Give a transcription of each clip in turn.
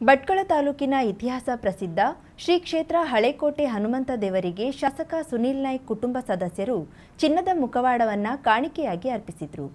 ಭಟ್ಕಳ ತಾಲೂಕಿನ ಇತಿಹಾಸ ಪ್ರಸಿದ್ಧ ಶ್ರೀ ಕ್ಷೇತ್ರ ಹಳೆಕೋಟೆ ಹನುಮಂತ ದೇವರಿಗೆ ಶಾಸಕ ಸುನೀಲ್ ನಾಯ್ಕ್ ಕುಟುಂಬ ಸದಸ್ಯರು ಚಿನ್ನದ ಮುಖವಾಡವನ್ನ ಕಾಣಿಕೆಯಾಗಿ ಅರ್ಪಿಸಿದ್ರು.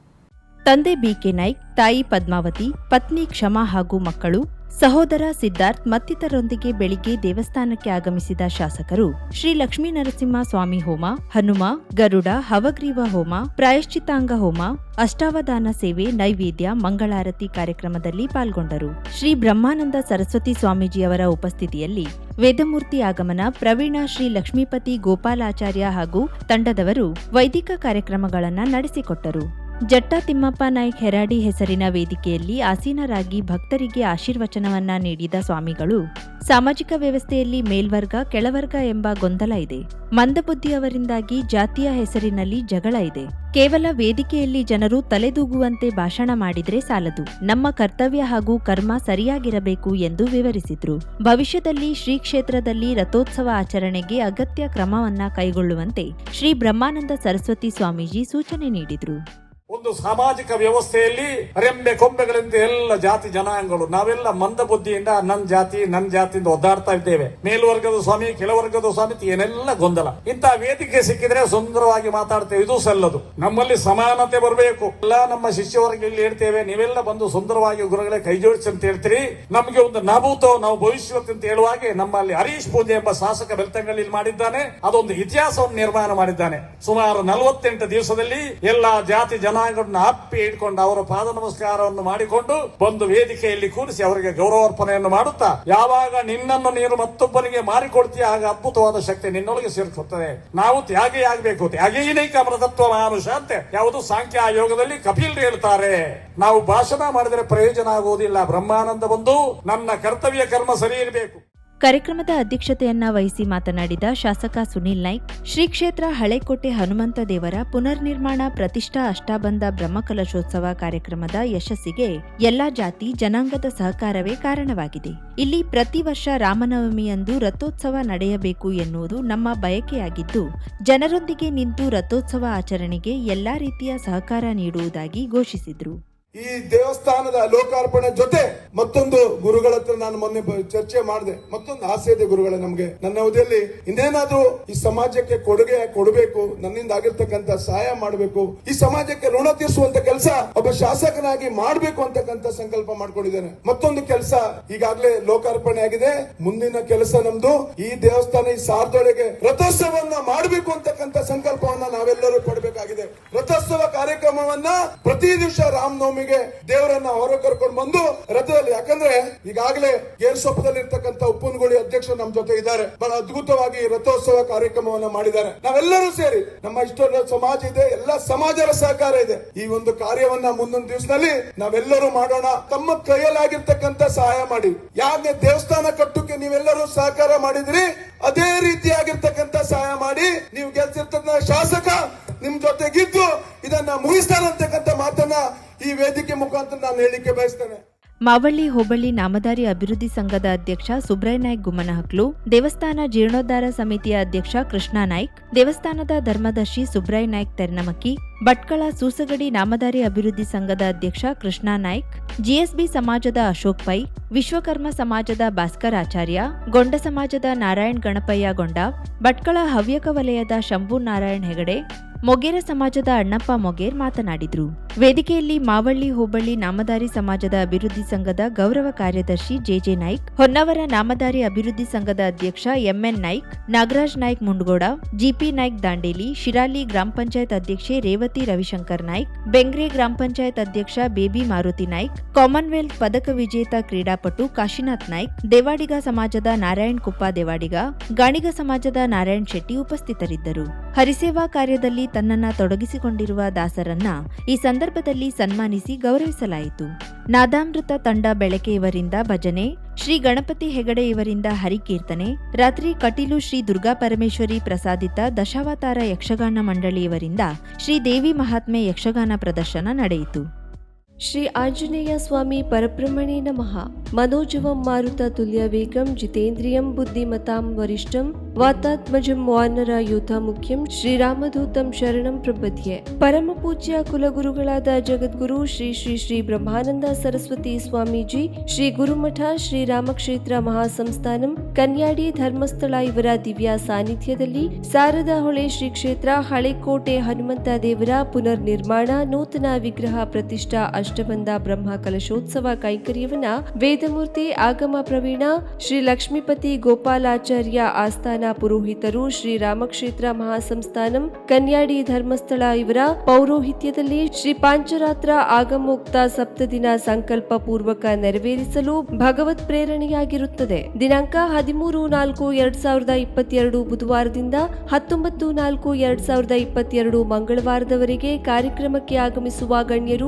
ತಂದೆ ಬಿಕೆ ನಾಯ್ಕ್, ತಾಯಿ ಪದ್ಮಾವತಿ, ಪತ್ನಿ ಕ್ಷಮಾ ಹಾಗೂ ಮಕ್ಕಳು, ಸಹೋದರ ಸಿದ್ಧಾರ್ಥ್ ಮತ್ತಿತರರೊಂದಿಗೆ ಬೆಳಿಗ್ಗೆ ದೇವಸ್ಥಾನಕ್ಕೆ ಆಗಮಿಸಿದ ಶಾಸಕರು ಶ್ರೀ ಲಕ್ಷ್ಮೀ ನರಸಿಂಹ ಸ್ವಾಮಿ ಹೋಮ, ಹನುಮ, ಗರುಡ, ಹವಗ್ರೀವ ಹೋಮ, ಪ್ರಾಯಶ್ಚಿತ್ತಾಂಗ ಹೋಮ, ಅಷ್ಟಾವಧಾನ ಸೇವೆ, ನೈವೇದ್ಯ, ಮಂಗಳಾರತಿ ಕಾರ್ಯಕ್ರಮದಲ್ಲಿ ಪಾಲ್ಗೊಂಡರು. ಶ್ರೀ ಬ್ರಹ್ಮಾನಂದ ಸರಸ್ವತಿ ಸ್ವಾಮೀಜಿಯವರ ಉಪಸ್ಥಿತಿಯಲ್ಲಿ ವೇದಮೂರ್ತಿ ಆಗಮನ ಪ್ರವೀಣ ಶ್ರೀ ಲಕ್ಷ್ಮೀಪತಿ ಗೋಪಾಲಾಚಾರ್ಯ ಹಾಗೂ ತಂಡದವರು ವೈದಿಕ ಕಾರ್ಯಕ್ರಮಗಳನ್ನು ನಡೆಸಿಕೊಟ್ಟರು. ಜಟ್ಟ ತಿಮ್ಮಪ್ಪ ನಾಯ್ಕ್ ಹೆರಾಡಿ ಹೆಸರಿನ ವೇದಿಕೆಯಲ್ಲಿ ಆಸೀನರಾಗಿ ಭಕ್ತರಿಗೆ ಆಶೀರ್ವಚನವನ್ನ ನೀಡಿದ ಸ್ವಾಮಿಗಳು, ಸಾಮಾಜಿಕ ವ್ಯವಸ್ಥೆಯಲ್ಲಿ ಮೇಲ್ವರ್ಗ, ಕೆಳವರ್ಗ ಎಂಬ ಗೊಂದಲ ಇದೆ. ಮಂದಬುದ್ಧಿಯವರಿಂದಾಗಿ ಜಾತಿಯ ಹೆಸರಿನಲ್ಲಿ ಜಗಳ ಇದೆ. ಕೇವಲ ವೇದಿಕೆಯಲ್ಲಿ ಜನರು ತಲೆದೂಗುವಂತೆ ಭಾಷಣ ಮಾಡಿದ್ರೆ ಸಾಲದು. ನಮ್ಮ ಕರ್ತವ್ಯ ಹಾಗೂ ಕರ್ಮ ಸರಿಯಾಗಿರಬೇಕು ಎಂದು ವಿವರಿಸಿದ್ರು. ಭವಿಷ್ಯದಲ್ಲಿ ಶ್ರೀ ಕ್ಷೇತ್ರದಲ್ಲಿ ರಥೋತ್ಸವ ಆಚರಣೆಗೆ ಅಗತ್ಯ ಕ್ರಮವನ್ನ ಕೈಗೊಳ್ಳುವಂತೆ ಶ್ರೀ ಬ್ರಹ್ಮಾನಂದ ಸರಸ್ವತಿ ಸ್ವಾಮೀಜಿ ಸೂಚನೆ ನೀಡಿದ್ರು. ಒಂದು ಸಾಮಾಜಿಕ ವ್ಯವಸ್ಥೆಯಲ್ಲಿ ರೆಂಬೆ ಕೊಂಬೆಗಳಿಂದ ಎಲ್ಲ ಜಾತಿ ಜನಾಂಗಗಳು, ನಾವೆಲ್ಲ ಮಂದ ಬುದ್ಧಿಯಿಂದ ನನ್ನ ಜಾತಿ ನನ್ನ ಜಾತಿಯಿಂದ ಒದ್ದಾಡ್ತಾ ಇದ್ದೇವೆ. ಮೇಲ್ವರ್ಗದ ಸ್ವಾಮಿ, ಕೆಳವರ್ಗದ ಸ್ವಾಮಿ, ಏನೆಲ್ಲ ಗೊಂದಲ. ಇಂತಹ ವೇದಿಕೆ ಸಿಕ್ಕಿದ್ರೆ ಸುಂದರವಾಗಿ ಮಾತಾಡ್ತೇವೆ, ಇದು ಸಲ್ಲದು. ನಮ್ಮಲ್ಲಿ ಸಮಾನತೆ ಬರಬೇಕು. ಎಲ್ಲ ನಮ್ಮ ಶಿಷ್ಯವರ್ಗ ಇಲ್ಲಿ ಹೇಳ್ತೇವೆ, ನೀವೆಲ್ಲ ಬಂದು ಸುಂದರವಾಗಿ ಗುರುಗಳೇ ಕೈ ಜೋಡಿಸಿ ಅಂತ ಹೇಳ್ತೀರಿ. ನಮಗೆ ಒಂದು ನಾಭೂತ, ನಾವು ಭವಿಷ್ಯತ್ ಅಂತ ಹೇಳುವಾಗೆ ನಮ್ಮಲ್ಲಿ ಹರೀಶ್ ಪೂಜೆ ಎಂಬ ಶಾಸಕ ಬೆಳ್ತಂಗಲ್ಲಿ ಮಾಡಿದ್ದಾನೆ. ಅದೊಂದು ಇತಿಹಾಸವನ್ನು ನಿರ್ಮಾಣ ಮಾಡಿದ್ದಾನೆ. ಸುಮಾರು ನಲವತ್ತೆಂಟು ದಿವಸದಲ್ಲಿ ಎಲ್ಲಾ ಜಾತಿ ಜನಾಂಗಗಳನ್ನ ಅಪ್ಪಿ ಇಟ್ಕೊಂಡು ಅವರ ಪಾದ ನಮಸ್ಕಾರವನ್ನು ಮಾಡಿಕೊಂಡು ಬಂದು ವೇದಿಕೆಯಲ್ಲಿ ಕೂರಿಸಿ ಅವರಿಗೆ ಗೌರವಾರ್ಪಣೆಯನ್ನು ಮಾಡುತ್ತಾ, ಯಾವಾಗ ನಿನ್ನನ್ನು ನೀನು ಮತ್ತೊಬ್ಬನಿಗೆ ಮಾರಿಕೊಡ್ತೀಯ ಆಗ ಅದ್ಭುತವಾದ ಶಕ್ತಿ ನಿನ್ನೊಳಗೆ ಸೇರಿಸುತ್ತದೆ ನಾವು ತ್ಯಾಗಿ ಆಗಬೇಕು. ತ್ಯಾಗೀನೈಕ ಮೃತತ್ವ ಮಾನುಷ ಅಂತೆ. ಯಾವುದು ಸಾಂಖ್ಯ ಯೋಗದಲ್ಲಿ ಕಪಿಲ್ ಹೇಳ್ತಾರೆ. ನಾವು ಭಾಷಣ ಮಾಡಿದರೆ ಪ್ರಯೋಜನ ಆಗುವುದಿಲ್ಲ. ಬ್ರಹ್ಮಾನಂದ ಬಂದು ನನ್ನ ಕರ್ತವ್ಯ ಕರ್ಮ ಸರಿ ಇರಬೇಕು. ಕಾರ್ಯಕ್ರಮದ ಅಧ್ಯಕ್ಷತೆಯನ್ನ ವಹಿಸಿ ಮಾತನಾಡಿದ ಶಾಸಕ ಸುನೀಲ್ ನಾಯ್ಕ್ ಶ್ರೀ ಕ್ಷೇತ್ರ ಹಳೆಕೋಟೆ ಹನುಮಂತ ದೇವರ ಪುನರ್ನಿರ್ಮಾಣ ಪ್ರತಿಷ್ಠಾ ಅಷ್ಟಾಬಂಧ ಬ್ರಹ್ಮಕಲಶೋತ್ಸವ ಕಾರ್ಯಕ್ರಮದ ಯಶಸ್ಸಿಗೆ ಎಲ್ಲಾ ಜಾತಿ ಜನಾಂಗದ ಸಹಕಾರವೇ ಕಾರಣವಾಗಿದೆ. ಇಲ್ಲಿ ಪ್ರತಿ ವರ್ಷ ರಾಮನವಮಿಯಂದು ರಥೋತ್ಸವ ನಡೆಯಬೇಕು ಎನ್ನುವುದು ನಮ್ಮ ಬಯಕೆಯಾಗಿದ್ದು, ಜನರೊಂದಿಗೆ ನಿಂತು ರಥೋತ್ಸವ ಆಚರಣೆಗೆ ಎಲ್ಲಾ ರೀತಿಯ ಸಹಕಾರ ನೀಡುವುದಾಗಿ ಘೋಷಿಸಿದ್ರು. ಈ ದೇವಸ್ಥಾನದ ಲೋಕಾರ್ಪಣೆ ಜೊತೆ ಮತ್ತೊಂದು ಗುರುಗಳ ಹತ್ರ ನಾನು ಮೊನ್ನೆ ಚರ್ಚೆ ಮಾಡಿದೆ. ಮತ್ತೊಂದು ಆಸೆ ಇದೆ ಗುರುಗಳೇ ನಮ್ಗೆ. ನನ್ನ ಅವಧಿಯಲ್ಲಿ ಇನ್ನೇನಾದ್ರೂ ಈ ಸಮಾಜಕ್ಕೆ ಕೊಡುಗೆ ಕೊಡಬೇಕು, ನನ್ನಿಂದ ಆಗಿರ್ತಕ್ಕಂತ ಸಹಾಯ ಮಾಡಬೇಕು, ಈ ಸಮಾಜಕ್ಕೆ ಋಣ ತೀರಿಸುವಂತ ಕೆಲಸ ಒಬ್ಬ ಶಾಸಕನಾಗಿ ಮಾಡಬೇಕು ಅಂತಕ್ಕಂತ ಸಂಕಲ್ಪ ಮಾಡ್ಕೊಂಡಿದ್ದೇನೆ. ಮತ್ತೊಂದು ಕೆಲಸ ಈಗಾಗಲೇ ಲೋಕಾರ್ಪಣೆ ಆಗಿದೆ. ಮುಂದಿನ ಕೆಲಸ ನಮ್ದು ಈ ದೇವಸ್ಥಾನ ಈ ಸಾರ್ದೊಳಗೆ ರಥೋತ್ಸವವನ್ನ ಮಾಡಬೇಕು ಅಂತಕ್ಕಂತ ಸಂಕಲ್ಪವನ್ನ ನಾವೆಲ್ಲರೂ ಪಡಬೇಕಾಗಿದೆ. ರಥೋತ್ಸವ ಕಾರ್ಯಕ್ರಮವನ್ನ ಪ್ರತಿ ದಿವಸ ರಾಮನವಮಿಗೆ ದೇವರನ್ನ ಹೊರ ಕರ್ಕೊಂಡು ಬಂದು ರಥದಲ್ಲಿ. ಯಾಕಂದ್ರೆ ಈಗಾಗಲೇ ಗೇರ್ಸೊಪ್ಪದಲ್ಲಿ ಇರ್ತಕ್ಕಂಥ ಉಪ್ಪನಗುಳಿ ಅಧ್ಯಕ್ಷರು ನಮ್ಮ ಜೊತೆ ಇದ್ದಾರೆ. ಬಹಳ ಅದ್ಭುತವಾಗಿ ರಥೋತ್ಸವ ಕಾರ್ಯಕ್ರಮವನ್ನ ಮಾಡಿದ್ದಾರೆ. ನಾವೆಲ್ಲರೂ ಸೇರಿ ನಮ್ಮ ಇಷ್ಟೊಂದು ಸಮಾಜ ಇದೆ, ಎಲ್ಲ ಸಮಾಜದ ಸಹಕಾರ ಇದೆ. ಈ ಒಂದು ಕಾರ್ಯವನ್ನ ಮುಂದೊಂದು ದಿವಸದಲ್ಲಿ ನಾವೆಲ್ಲರೂ ಮಾಡೋಣ. ತಮ್ಮ ಕೈಯಲ್ಲಾಗಿರ್ತಕ್ಕಂಥ ಸಹಾಯ ಮಾಡಿ. ಯಾಕೆ ದೇವಸ್ಥಾನ ಕಟ್ಟಕ್ಕೆ ನೀವೆಲ್ಲರೂ ಸಹಕಾರ ಮಾಡಿದ್ರಿ, ಅದೇ ರೀತಿಯಾಗಿರ್ತಕ್ಕಂಥ ಸಹಾಯ ಮಾಡಿ. ನೀವು ಗೆಲ್ಸಿರ್ತಕ್ಕಂಥ ಶಾಸಕ ನಿಮ್ ಜೊತೆಗಿದ್ದು ಇದನ್ನ ಮುಗಿಸ್ತಾರಂತಕ್ಕಂಥ ಮಾತನ್ನ ಈ ವೇದಿಕೆ ಮುಖಾಂತರ ನಾನು ಹೇಳಿಕೆ ಬಯಸ್ತೇನೆ. ಮಾವಳ್ಳಿ ಹೋಬಳಿ ನಾಮದಾರಿ ಅಭಿವೃದ್ಧಿ ಸಂಘದ ಅಧ್ಯಕ್ಷ ಸುಬ್ರಯ್ ನಾಯ್ಕ್ ಗುಮ್ಮನಹಕ್ಲು, ದೇವಸ್ಥಾನ ಜೀರ್ಣೋದ್ಧಾರ ಸಮಿತಿಯ ಅಧ್ಯಕ್ಷ ಕೃಷ್ಣ ನಾಯ್ಕ್, ದೇವಸ್ಥಾನದ ಧರ್ಮದರ್ಶಿ ಸುಬ್ರಾಯ್ ನಾಯ್ಕ್ ತೆರ್ನಮಕ್ಕಿ, ಭಟ್ಕಳ ಸೂಸಗಡಿ ನಾಮದಾರಿ ಅಭಿವೃದ್ಧಿ ಸಂಘದ ಅಧ್ಯಕ್ಷ ಕೃಷ್ಣ ನಾಯ್ಕ್, ಜಿಎಸ್ಬಿ ಸಮಾಜದ ಅಶೋಕ್ ಪೈ, ವಿಶ್ವಕರ್ಮ ಸಮಾಜದ ಭಾಸ್ಕರ್ ಆಚಾರ್ಯ, ಗೊಂಡ ಸಮಾಜದ ನಾರಾಯಣ್ ಗಣಪಯ್ಯ ಗೊಂಡ, ಭಟ್ಕಳ ಹವ್ಯಕ ವಲಯದ ಶಂಭು ನಾರಾಯಣ್ ಹೆಗಡೆ ಮೊಗೇರ ಸಮಾಜದ ಅಣ್ಣಪ್ಪ ಮೊಗೇರ್ ಮಾತನಾಡಿದರು. ವೇದಿಕೆಯಲ್ಲಿ ಮಾವಳ್ಳಿ ಹೋಬಳ್ಳಿ ನಾಮದಾರಿ ಸಮಾಜದ ಅಭಿವೃದ್ಧಿ ಸಂಘದ ಗೌರವ ಕಾರ್ಯದರ್ಶಿ ಜೆಜೆ ನಾಯ್ಕ್, ಹೊನ್ನವರ ನಾಮದಾರಿ ಅಭಿವೃದ್ಧಿ ಸಂಘದ ಅಧ್ಯಕ್ಷ M N Naik, Nagaraj Naik Mundgod G P Naik Dandeli, Shirali ಗ್ರಾಮ ಪಂಚಾಯತ್ ಅಧ್ಯಕ್ಷೆ ರೇವತಿ ರವಿಶಂಕರ್ ನಾಯ್ಕ್, ಬೆಂಗ್ರೆ ಗ್ರಾಮ ಪಂಚಾಯತ್ ಅಧ್ಯಕ್ಷ ಬೇಬಿ ಮಾರುತಿ ನಾಯ್ಕ್, ಕಾಮನ್ವೆಲ್ತ್ ಪದಕ ವಿಜೇತ ಕ್ರೀಡಾಪಟು ಕಾಶಿನಾಥ್ ನಾಯ್ಕ್, ದೇವಾಡಿಗ ಸಮಾಜದ ನಾರಾಯಣ್ ಕುಪ್ಪ ದೇವಾಡಿಗ, ಗಾಣಿಗ ಸಮಾಜದ ನಾರಾಯಣ್ ಶೆಟ್ಟಿ ಉಪಸ್ಥಿತರಿದ್ದರು. ಹರಿಸೇವಾ ಕಾರ್ಯದಲ್ಲಿ ತನ್ನನ್ನ ತೊಡಗಿಸಿಕೊಂಡಿರುವ ದಾಸರನ್ನ ಈ ಸಂದರ್ಭದಲ್ಲಿ ಸನ್ಮಾನಿಸಿ ಗೌರವಿಸಲಾಯಿತು. ನಾದಾಮೃತ ತಂಡ ಬೆಳಕೆ ಇವರಿಂದ ಭಜನೆ, ಶ್ರೀ ಗಣಪತಿ ಹೆಗಡೆ ಇವರಿಂದ ಹರಿಕೀರ್ತನೆ, ರಾತ್ರಿ ಕಟೀಲು ಶ್ರೀ ದುರ್ಗಾ ಪರಮೇಶ್ವರಿ ಪ್ರಸಾದಿತ ದಶಾವತಾರ ಯಕ್ಷಗಾನ ಮಂಡಳಿಯವರಿಂದ ಶ್ರೀ ದೇವಿ ಮಹಾತ್ಮೆ ಯಕ್ಷಗಾನ ಪ್ರದರ್ಶನ ನಡೆಯಿತು. ಶ್ರೀ ಆಂಜನೇಯ ಸ್ವಾಮಿ ಪರಬ್ರಹ್ಮಣೇ ನಮಃ. ಮನೋಜವಂ ಮಾರುತ ತುಲ್ಯ ವೇಗಂ ಜಿತೇಂದ್ರಿಯಂ ಬುದ್ಧಿಮತಾಂ ವರಿಷ್ಠಂ ವಾತಾತ್ಮಜಂ ವಾನರ ಯೂಥ ಮುಖ್ಯಂ ಶ್ರೀರಾಮಧೂತಂ ಶರಣಂ ಪ್ರಪದ್ಯೆ ಪರಮ ಪೂಜ್ಯ ಕುಲಗುರುಗಳಾದ ಜಗದ್ಗುರು ಶ್ರೀ ಶ್ರೀ ಶ್ರೀ ಬ್ರಹ್ಮಾನಂದ ಸರಸ್ವತಿ ಸ್ವಾಮೀಜಿ, ಶ್ರೀ ಗುರುಮಠ ಶ್ರೀ ರಾಮಕ್ಷೇತ್ರ ಮಹಾಸಂಸ್ಥಾನಂ, ಕನ್ಯಾಡಿ ಧರ್ಮಸ್ಥಳ ಇವರ ದಿವ್ಯ ಸಾನ್ನಿಧ್ಯದಲ್ಲಿ ಶಾರದಾ ಹೊಳೆ ಶ್ರೀ ಕ್ಷೇತ್ರ, ಹಳೆಕೋಟೆ ಹನುಮಂತ ದೇವರ ಪುನರ್ ನಿರ್ಮಾಣ ನೂತನ ವಿಗ್ರಹ ಪ್ರತಿಷ್ಠಾ ಅಷ್ಟಬಂಧ ಬ್ರಹ್ಮ ಕಲಶೋತ್ಸವ ಕೈಂಕರ್ಯವನ್ನ ವೇದಮೂರ್ತಿ ಆಗಮ ಪ್ರವೀಣ ಶ್ರೀ ಲಕ್ಷ್ಮೀಪತಿ ಗೋಪಾಲಾಚಾರ್ಯ ಆಸ್ಥಾನ ಪುರೋಹಿತರು ಶ್ರೀ ರಾಮಕ್ಷೇತ್ರ ಮಹಾಸಂಸ್ಥಾನಂ ಕನ್ಯಾಡಿ ಧರ್ಮಸ್ಥಳ ಇವರ ಪೌರೋಹಿತ್ಯದಲ್ಲಿ ಶ್ರೀ ಪಾಂಚರಾತ್ರ ಆಗಮೋಕ್ತ ಸಪ್ತದಿನ ಸಂಕಲ್ಪ ಪೂರ್ವಕ ನೆರವೇರಿಸಲು ಭಗವತ್ ಪ್ರೇರಣೆಯಾಗಿರುತ್ತದೆ. ದಿನಾಂಕ ಹದಿಮೂರು ನಾಲ್ಕು ಎರಡ್ ಸಾವಿರದ ಇಪ್ಪತ್ತೆರಡು ಬುಧವಾರದಿಂದ ಹತ್ತೊಂಬತ್ತು ನಾಲ್ಕು ಎರಡ್ ಸಾವಿರದ ಇಪ್ಪತ್ತೆರಡು ಮಂಗಳವಾರದವರೆಗೆ ಕಾರ್ಯಕ್ರಮಕ್ಕೆ ಆಗಮಿಸುವ ಗಣ್ಯರು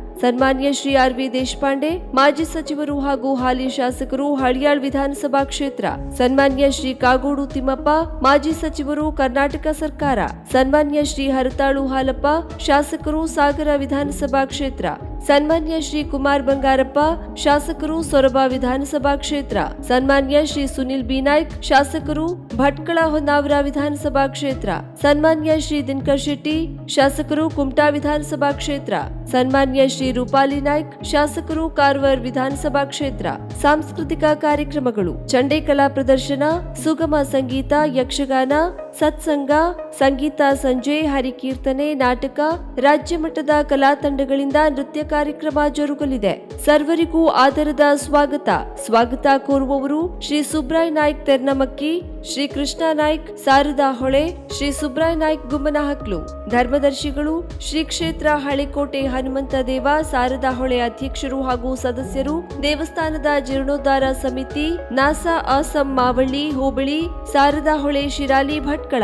ಸನ್ಮಾನ್ಯ ಶ್ರೀ ಆರ್ ವಿ ದೇಶಪಾಂಡೆ, ಮಾಜಿ ಸಚಿವರು ಹಾಗೂ ಹಾಲಿ ಶಾಸಕರು ಹಳಿಯಾಳ್ ವಿಧಾನಸಭಾ ಕ್ಷೇತ್ರ. ಸನ್ಮಾನ್ಯ ಶ್ರೀ ಕಾಗೋಡು ತಿಮ್ಮಪ್ಪ, ಮಾಜಿ ಸಚಿವರು ಕರ್ನಾಟಕ ಸರ್ಕಾರ. ಸನ್ಮಾನ್ಯ ಶ್ರೀ ಹರತಾಳು ಹಾಲಪ್ಪ, ಶಾಸಕರು ಸಾಗರ ವಿಧಾನಸಭಾ ಕ್ಷೇತ್ರ. ಸನ್ಮಾನ್ಯ ಶ್ರೀ ಕುಮಾರ್ ಬಂಗಾರಪ್ಪ, ಶಾಸಕರು ಸೊರಬ ವಿಧಾನಸಭಾ ಕ್ಷೇತ್ರ. ಸನ್ಮಾನ್ಯ ಶ್ರೀ ಸುನಿಲ್ ಬಿ ನಾಯ್ಕ್, ಶಾಸಕರು ಭಟ್ಕಳ ಹೊನ್ನಾವರ ವಿಧಾನಸಭಾ ಕ್ಷೇತ್ರ. ಸನ್ಮಾನ್ಯ ಶ್ರೀ ದಿನಕರ್ ಶೆಟ್ಟಿ, ಶಾಸಕರು ಕುಮಟಾ ವಿಧಾನಸಭಾ ಕ್ಷೇತ್ರ. ಸನ್ಮಾನ್ಯ ಶ್ರೀ ರೂಪಾಲಿ ನಾಯ್ಕ್, ಶಾಸಕರು ಕಾರವಾರ ವಿಧಾನಸಭಾ ಕ್ಷೇತ್ರ. ಸಾಂಸ್ಕೃತಿಕ ಕಾರ್ಯಕ್ರಮಗಳು ಚಂಡೆ ಕಲಾ ಪ್ರದರ್ಶನ, ಸುಗಮ ಸಂಗೀತ, ಯಕ್ಷಗಾನ ಸತ್ಸಂಗ, ಸಂಗೀತ, ಸಂಜೆ, ಹರಿಕೀರ್ತನೆ, ನಾಟಕ, ರಾಜ್ಯ ಮಟ್ಟದ ಕಲಾ ತಂಡಗಳಿಂದ ನೃತ್ಯ ಕಾರ್ಯಕ್ರಮ ಜರುಗಲಿದೆ. ಸರ್ವರಿಗೂ ಆದರದ ಸ್ವಾಗತ. ಸ್ವಾಗತ ಕೋರುವವರು ಶ್ರೀ ಸುಬ್ರಾಯ್ ನಾಯ್ಕ್ ತೆರ್ನಮಕ್ಕಿ, ಶ್ರೀ ಕೃಷ್ಣ ನಾಯ್ಕ್, ಸಾರದಾ ಹೊಳೆ, ಶ್ರೀ ಸುಬ್ರಾಯ್ ನಾಯ್ಕ್ ಗುಮ್ಮನಹಕ್ಲು. ಧರ್ಮದರ್ಶಿಗಳು ಶ್ರೀ ಕ್ಷೇತ್ರ ಹಳೆಕೋಟೆ, ಹನುಮಂತ ದೇವ ಶಾರದಾ ಹೊಳೆ ಅಧ್ಯಕ್ಷರು ಹಾಗೂ ಸದಸ್ಯರು, ದೇವಸ್ಥಾನದ ಜೀರ್ಣೋದ್ಧಾರ ಸಮಿತಿ, ನಾಸಾ ಅಸಂ ಮಾವಳ್ಳಿ, ಹೋಬಳಿ ಶಾರದಾ ಹೊಳೆ ಶಿರಾಲಿ ಭಟ್ಕಳ.